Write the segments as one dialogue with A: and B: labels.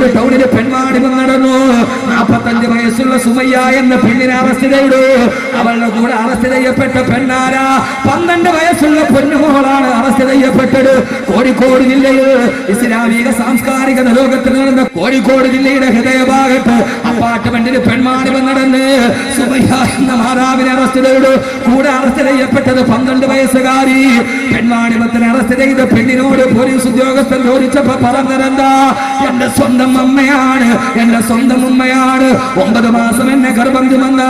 A: കോഴിക്കോട് ടൗണിലെ പെൺവാണിപം നടന്നു. നാൽപ്പത്തഞ്ച് വയസ്സുള്ള സുമയ്യ എന്ന പെണ്ണിനെ അറസ്റ്റ് ചെയ്തു. അവളുടെ കൂടെ അറസ്റ്റ് ചെയ്യപ്പെട്ട പെണ്ണാര? പന്ത്രണ്ട് വയസ്സുള്ള പൊന്നുമോളാണ് അറസ്റ്റ് ചെയ്യപ്പെട്ടത്. കോഴിക്കോട് ജില്ലയിൽ ഇസ്ലാമിക സാംസ്കാരിക ലോകത്തിൽ നടന്ന കോഴിക്കോട് ജില്ലയുടെ ഹൃദയഭാഗത്ത് അപ്പാർട്ട്മെന്റിൽ പെൺവാണിപം നടന്ന് സുമയ്യ എന്ന മാതാവിനെ അറസ്റ്റ് ചെയ്തു കൂടെ അറസ്റ്റ് ചെയ്യപ്പെട്ടത് പന്ത്രണ്ട് വയസ്സുകാരി. പെൺവാണിപത്തിന് അറസ്റ്റ് ചെയ്ത പെണ്ണിനോട് പോലീസ് ഉദ്യോഗസ്ഥൻ ചോദിച്ചപ്പോ പറഞ്ഞതെന്താ? എന്റെ സ്വന്തം അമ്മയാണ് എന്റെ സ്വന്തം ഉമ്മയാണ്. ഒമ്പത് മാസം എന്നെ ഗർഭം ചുമന്ന്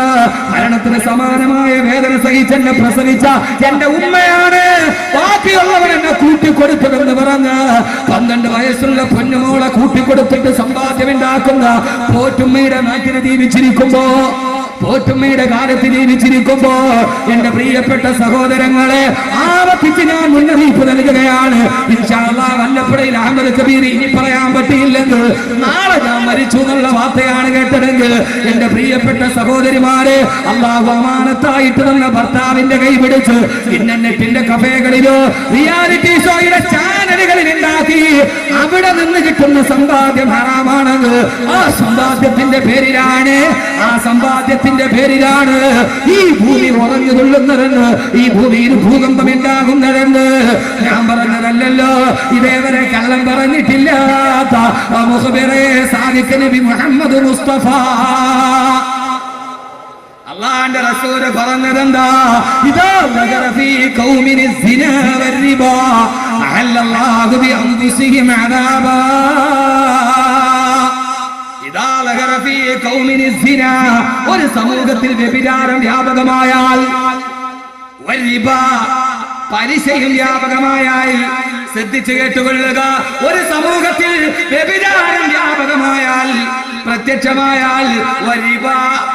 A: മരണത്തിന് സമാനമായ വേദന സഹിച്ച് എന്നെ പ്രസവിച്ച എന്റെ ഉമ്മയാണ്. ബാക്കിയുള്ളവർ എന്നെ കൂട്ടിക്കൊടുത്തതെന്ന് പറഞ്ഞ് പന്ത്രണ്ട് വയസ്സുള്ള പൊന്നുമോളെ കൂട്ടിക്കൊടുത്തിട്ട് സമ്പാദ്യമുണ്ടാക്കുന്ന പോറ്റുമ്മയുടെ നാട്ടിന് ജീവിച്ചിരിക്കുമ്പോ പോറ്റുമ്മയുടെ കാലത്ത് ജീവിച്ചിരിക്കുമ്പോ എന്റെ പ്രിയപ്പെട്ട സഹോദരങ്ങളെ ആവർത്തിച്ച് ഞാൻ മുന്നറിയിപ്പ് നൽകുകയാണ്. വല്ലപ്പുഴയിൽ അഹമ്മദ് കബീർ ഇനി പറയാൻ പറ്റിയില്ലെങ്കിൽ നാളെ ഞാൻ മരിച്ചു എന്നുള്ള വാർത്തയാണ് കേട്ടതെങ്കിൽ എന്റെ പ്രിയപ്പെട്ട സഹോദരിമാരെ അള്ളാഹു അമാനത്തായിട്ട് തന്ന ഭർത്താവിന്റെ കൈ പിടിച്ച് ഇന്റർനെറ്റിന്റെ കഫേകളിലോ റിയാലിറ്റി ഷോയുടെ ചാനലുകളിൽ ഉണ്ടാക്കി അവിടെ നിന്ന് കിട്ടുന്ന സമ്പാദ്യം ആ സമ്പാദ്യത്തിന്റെ പേരിലാണ് ആ സമ്പാദ്യത്തിന്റെ പേരിലാണ് ഈ ഭൂമി ഉറഞ്ഞു തുള്ളുന്നതെന്ന് ഈ ഭൂമിയിൽ ഭൂകമ്പം ഉണ്ടാകുന്നതെന്ന് ഞാൻ പറഞ്ഞതല്ലല്ലോ. ഇതേവരെ കള്ളം പറഞ്ഞിട്ടില്ലാത്ത ആ മുഖബിറെ സാദിഖ് നബി മുഹമ്മദ് മുസ്തഫ. അള്ളാന്റെ റസൂൽ പറഞ്ഞതെന്താ? ഇതാ നഗരഫി ഖൗമിനി സിന വരിബാ അഹല്ലല്ലാഹു ബി അൻഫുസിഹിം അദാബാ. ഒരു സമൂഹത്തിൽ വ്യഭിചാരം വ്യാപകമായാൽ പലിശയും വ്യാപകമായാൽ ശ്രദ്ധിച്ചു കേട്ടുകൊള്ളുക ഒരു സമൂഹത്തിൽ വ്യഭിചാരം വ്യാപകമായാൽ പ്രത്യക്ഷമായാൽ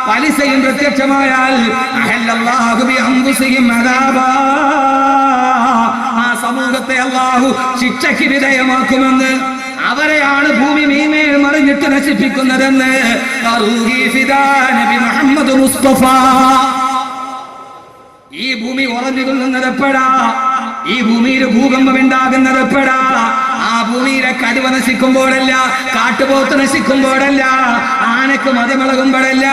A: പലിശയും പ്രത്യക്ഷമായാൽ. ആ സമൂഹത്തെ അള്ളാഹു ശിക്ഷയ്ക്ക് വിധേയമാക്കുമെന്ന് അവരെയാണ് ഭൂമി മീമേൽ മറിഞ്ഞിട്ട് നശിപ്പിക്കുന്നതെന്ന് ഈ ഭൂമി ഉറഞ്ഞു കൊള്ളുന്നത് എപ്പോഴാ ഈ ഭൂമിയിൽ ഭൂകമ്പം ഉണ്ടാകുന്നത് എപ്പോഴാ ആ ഭൂമിയിലെ കടുവ നശിക്കുമ്പോഴല്ല കാട്ടുപോത്ത് നശിക്കുമ്പോഴല്ല ആനക്ക് മതമിളകുമ്പോഴല്ല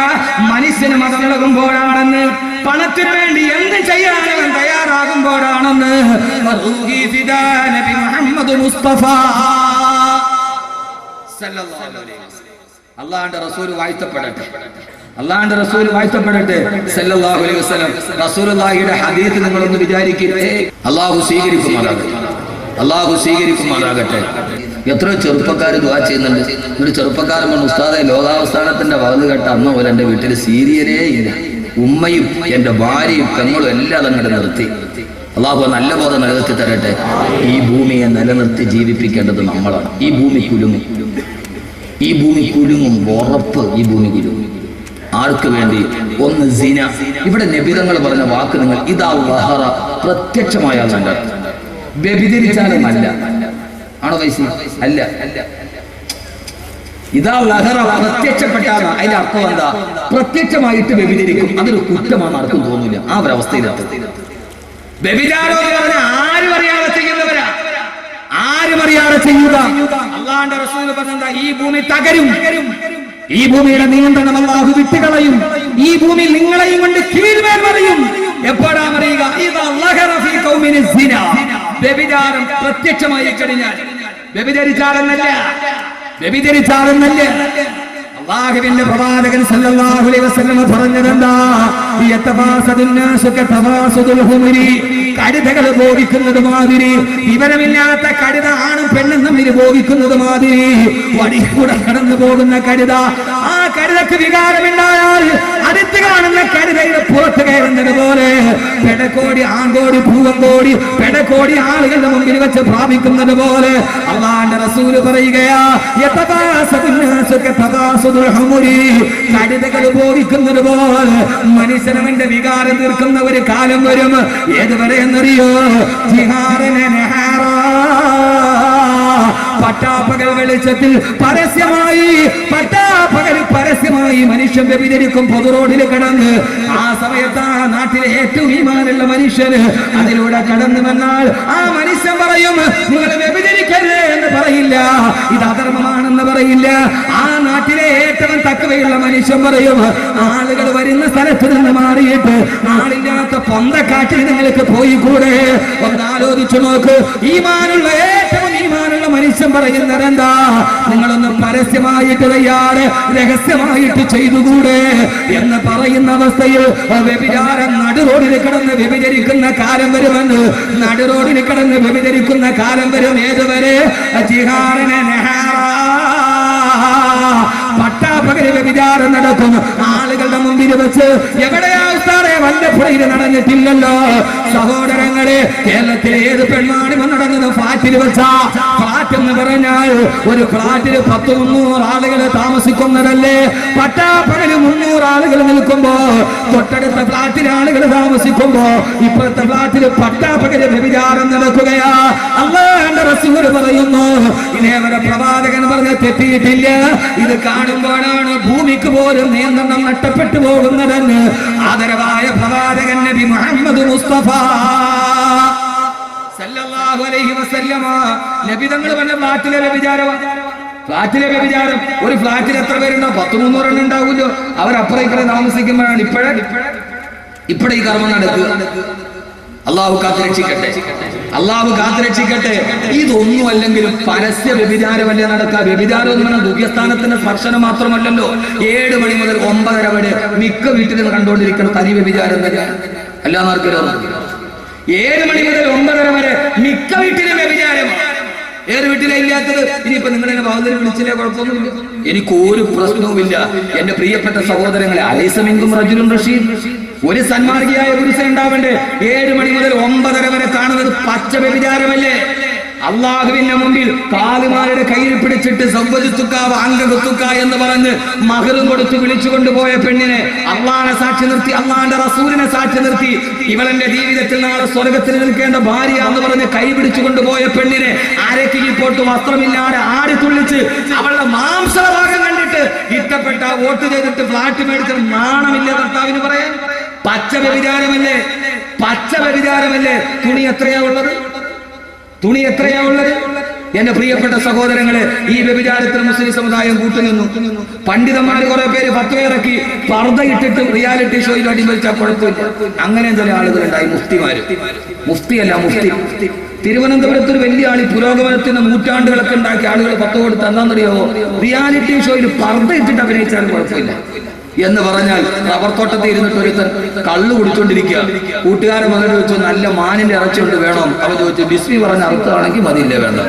A: മനുഷ്യന് മതമിളകുമ്പോഴാണെന്ന് പണത്തിന് വേണ്ടി എന്ത് ചെയ്യാൻ തയ്യാറാകുമ്പോഴാണെന്ന് മുസ്തഫ. അള്ളാഹുന്റെ റസൂൽ വാഴ്ത്തപ്പെടട്ടെ. അള്ളാഹുന്റെ റസൂൽ വാഴ്ത്തപ്പെടട്ടെ. സല്ലല്ലാഹു അലൈഹി വസല്ലം. റസൂലുള്ളാഹിയുടെ ഹദീസ് നിങ്ങളൊന്ന് വിചാരിക്കരുത് അള്ളാഹു സ്വീകരിക്കുമാറാകട്ടെ. അള്ളാഹു സ്വീകരിക്കുമാറാകട്ടെ. എത്ര ചെറുപ്പക്കാർ ദുവാ ചെയ്യുന്നുണ്ട്. ഒരു ചെറുപ്പക്കാരൻ പറഞ്ഞു ഉസ്താദെ ലോകാവസ്ഥാനത്തിന്റെ വകത് കേട്ട അന്ന് പോലെ എന്റെ വീട്ടിൽ സീരിയലേ ഇല്ല. ഉമ്മയും എന്റെ ഭാര്യയും പെങ്ങളും എല്ലാം അങ്ങോട്ട് നിർത്തി. അള്ളാഹു നല്ല ബോധം നിലനിർത്തി തരട്ടെ. ഈ ഭൂമിയെ നിലനിർത്തി ജീവിപ്പിക്കേണ്ടത് നമ്മളാണ്. ഈ ഭൂമി കുലുങ്ങും. ഈ ഭൂമി കുലുങ്ങും ഉറപ്പ് ഈ ഭൂമി കുലുങ്ങും. ആർക്ക് വേണ്ടി? ഒന്ന് സിന. ഇവിടെ നബിതങ്ങൾ പറഞ്ഞ വാക്ക് നിങ്ങൾ ഇതാ വഹറ പ്രത്യക്ഷമായ വ്യഭിചരിച്ചാലും അല്ല. ആണോ വൈസി? അല്ല. ഇതാ ലഹറ പ്രത്യക്ഷപ്പെട്ടാണ് അതിന്റെ അർത്ഥം എന്താ? പ്രത്യക്ഷമായിട്ട് വ്യഭിചരിക്കും. അതൊരു കുറ്റമാണ് ആർക്കും തോന്നില്ല ആ ഒരു അവസ്ഥയിലെത്തും വ്യഭിചാരം ആരും അറിയാതെ അറിയാതെ ചെയ്യുക. അള്ളാന്റെ റസൂൽ പറഞ്ഞ ഈ ഭൂമി തകരും. ഈ ഭൂമിയുടെ നിയന്ത്രണം അള്ളാഹു വിട്ടുകളയും. ഈ ഭൂമി നിങ്ങളെയും കൊണ്ട് കീഴ്മേൽ പറയും എപ്പോഴാ അറിയുക. വ്യഭിചാരം പ്രത്യക്ഷമായി കഴിഞ്ഞാൽ. വ്യഭിചരിച്ചാലെന്നല്ല. വ്യഭിചരിച്ചാലെന്നല്ല. അള്ളാഹുവിന്റെ പ്രവാചകൻ സല്ലല്ലാഹു അലൈഹി വസല്ലം പറഞ്ഞതെന്താ? തവാസുദുൽ ഹുമരി. കഴുതകൾ ഭോഗിക്കുന്നത് മാതിരി വിവരമില്ലാത്ത കഴുത ആണും പെണ്ണും തമ്മിൽ ഭോഗിക്കുന്നത് മാതിരി. വടികൂടെ കടന്നു പോകുന്ന കഴുത ആ കഴുതക്ക് വികാരമുണ്ടായാൽ അടുത്ത് കാണുന്ന കരുതയുടെ പുറത്ത് കയറുന്നത് പോലെ പെടക്കോടി ആങ്കോടി ഭൂവങ്കോടി പെടക്കോടി ആളുകളുടെ മുമ്പിൽ വെച്ച് പ്രാപിക്കുന്നത് പോലെ അള്ളാന്റെ റസൂൽ പറയുകയാ കഴുതകൾ പോലെ മനുഷ്യനവന്റെ വികാരം തീർക്കുന്ന ഒരു കാലം വരും. ഏതുവരെ എന്നറിയോ? ജിഹാറിനെ പട്ടാപ്പകൽ വെളിച്ചത്തിൽ പരസ്യമായി പട്ടാപ്പകൽ പരസ്യമായി മനുഷ്യൻ വ്യഭിചരിക്കും പൊതു റോഡിൽ കടന്ന്. ആ സമയത്ത് ആ നാട്ടിലെ ഏറ്റവും ഈമാനുള്ള മനുഷ്യന് അതിലൂടെ കടന്നു വന്നാൽ ആ മനുഷ്യൻ പറയും നിങ്ങൾ വ്യഭിചരിക്കരുത് എന്ന് പറയില്ല. ഇത് അധർമ്മമാണെന്ന് പറയില്ല. ആ നാട്ടിലെ ഏറ്റവും തക്കവയുള്ള മനുഷ്യൻ പറയും ആളുകൾ വരുന്ന സ്ഥലത്ത് നിന്ന് മാറിയിട്ട് ആളില്ലാത്ത പൊന്തക്കാട്ടിൽ നിങ്ങൾക്ക് പോയി കൂടെ? ഒന്ന് ആലോചിച്ചു നോക്ക്. ഈമാനുള്ള ഏറ്റവും ഈമാനുള്ള മനുഷ്യൻ പറയുന്നത് എന്താ നിങ്ങളൊന്ന് പരസ്യമായിട്ട് തയ്യാറ് രഹസ്യമായിട്ട് ചെയ്തുകൂടെ എന്ന് പറയുന്ന അവസ്ഥയിൽ വ്യഭിചാരം നടുറോഡിൽ കിടന്ന് വ്യഭിചരിക്കുന്ന കാലം വരുമെന്ന് നടുറോഡിൽ കിടന്ന് വ്യഭിചരിക്കുന്ന കാലം വരും ഏതുവരെ? ജിഹാറിനെ പട്ടാപകര വ്യഭിചാരം നടക്കും. ആളുകളുടെ മുമ്പിൽ വെച്ച് എവിടെയാ വല്ലപ്പുഴയിൽ നടന്നിട്ടില്ലല്ലോ. സഹോദരങ്ങളെ കേരളത്തിലെ ഏത് പെൺമാണിമ നടന്നത്? ഫ്ലാറ്റിൽ വെച്ചാ. ഫ്ലാറ്റ് എന്ന് പറഞ്ഞാൽ ഒരു ഫ്ലാറ്റിൽ പത്ത് മുന്നൂറ് ആളുകൾ താമസിക്കുന്നതല്ലേ? പട്ടാപ്പകൽ മുന്നൂറ് ആളുകൾ നിൽക്കുമ്പോ തൊട്ടടുത്ത ഫ്ലാറ്റിൽ ആളുകൾ താമസിക്കുമ്പോ ഇപ്പോഴത്തെ ഫ്ലാറ്റിൽ പട്ടാപ്പകൽ വ്യഭിചാരം നടക്കുകയാ. അല്ലാണ്ട് റസൂൽ പറയുന്നു ഇതേവരെ പ്രവാചകൻ പറഞ്ഞ തെറ്റിയിട്ടില്ല. ഇത് കാണുമ്പോഴാണ് ഭൂമിക്ക് പോലും നിയന്ത്രണം നഷ്ടപ്പെട്ടു പോകുന്നതെന്ന് ആദരവായ പ്രവാചകൻ നബി മുഹമ്മദ് മുസ്തഫ. സല്ലല്ലാഹു അലൈഹി വസല്ലമ. നബി തങ്ങൾ പറഞ്ഞ ഫ്ലാറ്റിലെ വ്യഭിചാരം. ഫ്ലാറ്റിലെ വ്യഭിചാരം. ഒരു ഫ്ലാറ്റിൽ എത്ര പേരുണ്ടോ? പത്ത് മുന്നൂറെണ്ണം ഉണ്ടാവുമല്ലോ. അവരപ്പുറം ഇപ്പുറം താമസിക്കുമ്പോഴാണ് ഇപ്പോഴേ. ഇപ്പോഴേ ഈ കർമ്മം നടക്കുക. അള്ളാഹു കാത്തുരക്ഷിക്കട്ടെ. അള്ളാഹു കാത്തുരക്ഷിക്കട്ടെ. ഇതൊന്നും അല്ലെങ്കിലും പരസ്യ വ്യഭിചാരമല്ലേ നടക്കുക? വ്യഭിചാരം എന്ന് പറഞ്ഞാൽ ദുഃഖസ്ഥാനത്തിന്റെ സ്പർശനം മാത്രമല്ലല്ലോ. ഏഴ് മണി മുതൽ ഒമ്പതര വരെ മിക്ക വീട്ടിലും കണ്ടുകൊണ്ടിരിക്കുന്ന തനി വ്യഭിചാരം തന്നെ. അല്ലാന്നർക്കല്ലോ ഏഴ് മണി മുതൽ ഒമ്പതര വരെ മിക്ക വീട്ടിലും വ്യഭിചാരം. ഏത് വീട്ടിലെ ഇല്ലാത്തത്? ഇനിയിപ്പോ നിങ്ങൾ എന്നെ ബാഹുദരി വിളിച്ചില്ലേ? കുഴപ്പമൊന്നുമില്ല. എനിക്ക് ഒരു പ്രശ്നവുമില്ല. എന്റെ പ്രിയപ്പെട്ട സഹോദരങ്ങളെ അലൈസമെങ്കും റജുലും റഷീദ്. ഒരു സന്മാർഗിയായ പുരുഷൻ ഉണ്ടാവണ്ടേ. ഏഴ് മണി മുതൽ ഒമ്പതര വരെ കാണുന്നത് പച്ച വ്യഭിചാരമല്ലേ? അള്ളാഹുവിന്റെ മുമ്പിൽ കാലുമാരുടെ കയ്യിൽ പിടിച്ചിട്ട് സൗവജുത്തുക്കാവ് അംഗകുത്തുക്ക എന്ന് പറഞ്ഞ് മകളും കൊടുത്ത് വിളിച്ചു കൊണ്ടുപോയ പെണ്ണിനെ അള്ളാഹനെ സാക്ഷി നിർത്തി അള്ളാന്റെ റസൂലിനെ സാക്ഷി നിർത്തി. ഇവളെന്റെ ജീവിതത്തിൽ നാളെ സ്വർഗത്തിൽ നിൽക്കേണ്ട ഭാര്യ എന്ന് പറഞ്ഞ് കൈ പിടിച്ചു കൊണ്ടുപോയ പെണ്ണിനെ അരക്കിയിൽ പോട്ട് വസ്ത്രമില്ലാതെ ആടി തുള്ളിച്ച് അവളുടെ മാംസഭാഗം കണ്ടിട്ട് ഇഷ്ടപ്പെട്ട വോട്ട് ചെയ്തിട്ട് ഫ്ലാറ്റ് മേടിച്ച നാണമില്ല ഭർത്താവിന് പച്ച വ്യഭിചാരമല്ലേ പച്ച തുണി എത്രയാ ഉള്ളത്? തുണി എത്രയാ ഉള്ളത്? എന്റെ പ്രിയപ്പെട്ട സഹോദരങ്ങളെ ഈ വ്യഭിചാരത്തിൽ മുസ്ലിം സമുദായം കൂട്ടുനിന്നു. പണ്ഡിതന്മാർ കുറെ പേര് പത്തുപേരക്കി പർദ്ദ ഇട്ടിട്ട് റിയാലിറ്റി ഷോയിൽ അടിമരിച്ചാൽ കുഴപ്പമില്ല. അങ്ങനെ ചില ആളുകളുണ്ടായി മുഫ്തിമാര്. മുഫ്തിയല്ല മുഫ്തി. തിരുവനന്തപുരത്ത് ഒരു വലിയ ആളി പുരോഗമനത്തിന് നൂറ്റാണ്ടുകളൊക്കെ ഉണ്ടാക്കിയ ആളുകൾ പത്ത് കൊടുത്ത് എന്താണെന്നറിയാവോ? റിയാലിറ്റി ഷോയിൽ പർദ്ദ ഇട്ടിട്ട് അഭിനയിച്ചാലും കുഴപ്പമില്ല. എന്ന് പറഞ്ഞാൽ റബ്ബർ തോട്ടത്തിൽ ഇരുന്നിട്ട് ഒരുത്തൻ കള്ളു കുടിച്ചോണ്ടിരിക്കുക. കൂട്ടുകാരൻ വന്നിട്ട് ചോദിച്ചു നല്ല മാനിന്റെ ഇറച്ചിയുണ്ട് വേണം. അവൻ ചോദിച്ചു ബിസ്മി പറഞ്ഞ അർത്ഥമാണെങ്കിൽ മതിയില്ലേ വേണ്ട.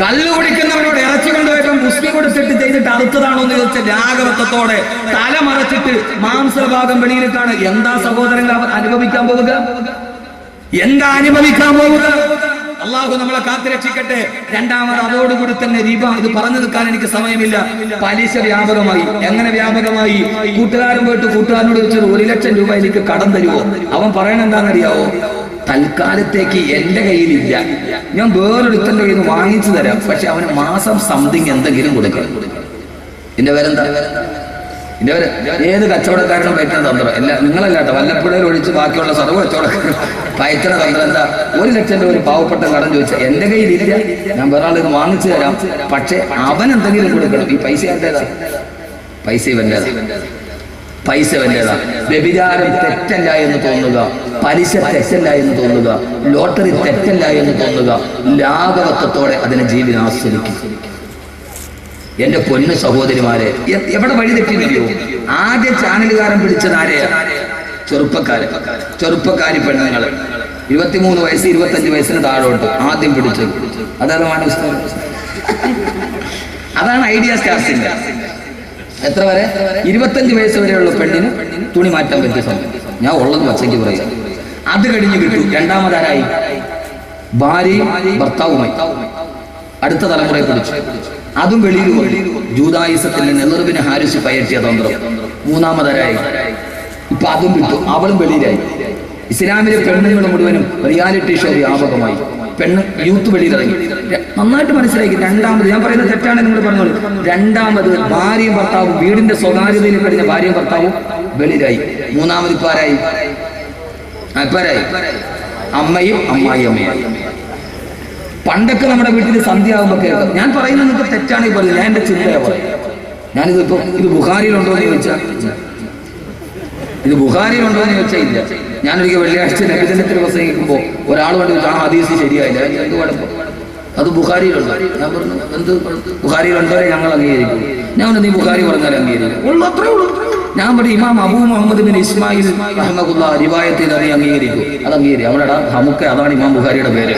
A: കള്ളു കുടിക്കുന്നവരോട് ഇറച്ചി കൊണ്ടുപോയപ്പം മുസ്ലിം കൊടുത്തിട്ട് ചെയ്തിട്ട് അറുത്തതാണോ എന്ന് ചോദിച്ച രാഗവത്വത്തോടെ തല മറച്ചിട്ട് മാംസഭാഗം വെളിയിലിട്ടാണ്. എന്താ സഹോദരങ്ങൾ അനുഭവിക്കാൻ പോവുക? എന്താ അനുഭവിക്കാൻ പോവുക? അള്ളാഹു നമ്മളെ കാത്തുരക്ഷിക്കട്ടെ രണ്ടാമത് അതോടുകൂടി തന്നെ രീപ ഇത് പറഞ്ഞു നിൽക്കാൻ എനിക്ക് സമയമില്ല. പലിശ വ്യാപകമായി. എങ്ങനെ വ്യാപകമായി? കൂട്ടുകാരൻ പോയിട്ട് കൂട്ടുകാരനോട് ചോദിച്ചത് ഒരു ലക്ഷം രൂപ എനിക്ക് കടം തരുമോ അവൻ പറയണ എന്താണെന്നറിയാവോ? തൽക്കാലത്തേക്ക് എന്റെ കയ്യിലില്ല. ഞാൻ വേറൊരുത്തന്റെ കയ്യിൽ നിന്ന് വാങ്ങിച്ചു തരാം. പക്ഷെ അവന് മാസം സംതിങ് എന്തെങ്കിലും കൊടുക്കണം. ഇതിന്റെ പേരെന്താ ഇതിന്റെ പേര് ഏത് കച്ചവടക്കാരനും പറ്റുന്ന തന്ത്രം. എല്ലാ നിങ്ങളല്ലാട്ടോ വല്ലപ്പുഴയിൽ ഒഴിച്ച് ബാക്കിയുള്ള സർവ കച്ചവടക്കാരും. പയറ്റണ തന്ത്രം എന്താ? ഒരു ലക്ഷം രൂപ ഒരു പാവപ്പെട്ട കടം ചോദിച്ചാൽ എന്റെ കയ്യിലില്ല. ഞാൻ വേറെ ആളിത് വാങ്ങിച്ചു തരാം. പക്ഷെ അവൻ എന്തെങ്കിലും കൊടുക്കണം. ഈ പൈസ എന്റേതാ? പൈസ ഇവന്റേതാ? പൈസ വന്റേതാ വ്യഭിചാരം തെറ്റല്ല എന്ന് തോന്നുക. പലിശ തെറ്റല്ല എന്ന് തോന്നുക. ലോട്ടറി തെറ്റല്ല എന്ന് തോന്നുക. ലാഘവത്വത്തോടെ അതിനെ ജീവിതം ആസ്വദിക്കും. എന്റെ പൊന്നു സഹോദരിമാരെ എവിടെ വഴി തെറ്റിയോ ആദ്യ ചാനലുകാരൻ പിടിച്ചത് ആരെയാ? ചെറുപ്പക്കാര് ചെറുപ്പക്കാരി പെണ്ണുങ്ങൾ. ഇരുപത്തിമൂന്ന് വയസ്സ് ഇരുപത്തഞ്ച് വയസ്സിന് താഴോട്ട് ആദ്യം പിടിച്ചത് അതാണ് മാനവസ്ഥ. അതാണ് ഐഡിയ സ്റ്റാർസിന്റെ എത്ര വരെ? ഇരുപത്തഞ്ച് വയസ്സ് വരെയുള്ള പെണ്ണിന് തുണി മാറ്റാൻ പറ്റിയ സമയം. ഞാൻ ഉള്ളത് വച്ചയ്ക്ക് പറയാം. അത് കഴിഞ്ഞ് കിട്ടു രണ്ടാമതാരായി? ഭാര്യയും ഭർത്താവുമായി. അടുത്ത തലമുറയെ പിടിച്ചു അതും വെളിയിൽ പോയി. ജൂതായുസത്തിൽ നിന്ന് ഹാരിസ് പയറ്റിയ തന്ത്രം. മൂന്നാമതരായി? ഇപ്പൊ അതും വിട്ടു. അവളും വെളിയിലായി. ഇസ്ലാമിലെ പെണ്ണുങ്ങൾ മുഴുവനും റിയാലിറ്റി ഷോ വ്യാപകമായി. പെണ്ണ് യൂത്ത് വെളിയിലിറങ്ങി. ര- നന്നായിട്ട് മനസ്സിലാക്കി. രണ്ടാമത് ഞാൻ പറയുന്നത് തെറ്റാണ് നിങ്ങൾ പറഞ്ഞോളൂ. രണ്ടാമത് ഭാര്യയും ഭർത്താവും വീടിന്റെ സ്വകാര്യതയിൽ കഴിഞ്ഞ ഭാര്യയും ഭർത്താവും വെളിയിലായി. മൂന്നാമത് ഇപ്പാരായി അപ്പാരായി അമ്മയും അമ്മായി അമ്മയായി പണ്ടൊക്കെ നമ്മുടെ വീട്ടിൽ സന്ധ്യ ആകുമ്പോൾ കേൾക്കാം. ഞാൻ പറയുന്നത് നിങ്ങൾക്ക് തെറ്റാണ് ഈ പറയുന്നത് ഞാൻ എന്റെ ചിന്തയാ പറയും ഞാനിത് ഇപ്പൊ ഇത് ബുഹാരിയിലുണ്ടോ എന്ന് ചോദിച്ചാൽ ഇത് ബുഹാരിയിലുണ്ടോ എന്ന് ചോദിച്ചാൽ ഇല്ല. ഞാനൊരിക്കൽ വെള്ളിയാഴ്ച നബിദിനത്തിൽ പ്രസംഗിക്കുമ്പോൾ ഒരാൾ കൊണ്ട് ആ ഹദീസ് ശരിയായില്ല. എന്ത് കുഴപ്പം അത് ബുഹാരിയിലുണ്ട് ഞാൻ പറഞ്ഞു എന്ത് ബുഹാരിയിലുണ്ടോ ഞങ്ങൾ അംഗീകരിക്കും. ഞാൻ നീ ബുഹാരി പറഞ്ഞാൽ അംഗീകരിക്കും. ഉള്ളു അത്രേ ഉള്ളൂ. ഞാൻ പറഞ്ഞു ഇമാം അബൂ മുഹമ്മദ് ബിൻ ഇസ്മായിൽ അഹമ്മദ് റിവായത്തിൽ അത് അംഗീകരിക്കും. അത് അംഗീകരിക്കും. അവിടെ നമുക്ക് അതാണ് ഇമാം ബുഹാരിയുടെ പേര്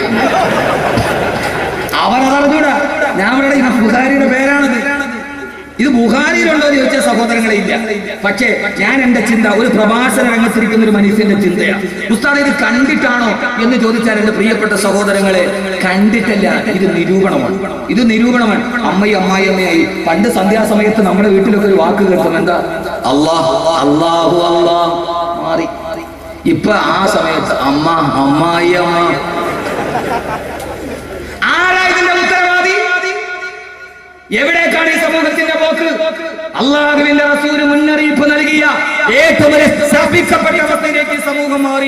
A: അവരതറിഞ്ഞൂടാ ഞാൻ ഇവിടെ ഇമാം ബുഹാരിയുടെ പേരാണത് ഇത് ബുഹാരിയിലുണ്ടോ എന്ന് ചോദിച്ച സഹോദരങ്ങളെ ഇല്ല. പക്ഷേ ഞാൻ എന്റെ ചിന്ത ഒരു പ്രഭാഷണ രംഗത്തിരിക്കുന്ന ഒരു മനുഷ്യന്റെ ചിന്തയാണ്. ഉസ്താദ് ഇത് കണ്ടിട്ടാണോ എന്ന് ചോദിച്ചാൽ എന്റെ പ്രിയപ്പെട്ട സഹോദരങ്ങളെ കണ്ടിട്ടല്ല ഇത് നിരൂപണമാണ്. ഇത് നിരൂപണമാണ്. അമ്മയും അമ്മായി അമ്മയായി പണ്ട് സന്ധ്യാസമയത്ത് നമ്മുടെ വീട്ടിലൊക്കെ ഒരു വാക്ക് കേൾക്കും. എന്താ? അള്ളാഹ് അള്ളാഹു അള്ളാഹ്. മാറി. ഇപ്പൊ ആ സമയത്ത് അമ്മ അമ്മായി അമ്മ ആരാ ഇതിന്റെ ഉത്തരവാദി എവിടേക്കാണ് ഈ സമൂഹത്തിന്റെ പോക്ക്? അള്ളാഹുവിന്റെ മുന്നറിയിപ്പ് നൽകിയ ഏറ്റവും വലിയ ശപിക്കപ്പെട്ട അവസ്ഥയിലേക്ക് സമൂഹം മാറി.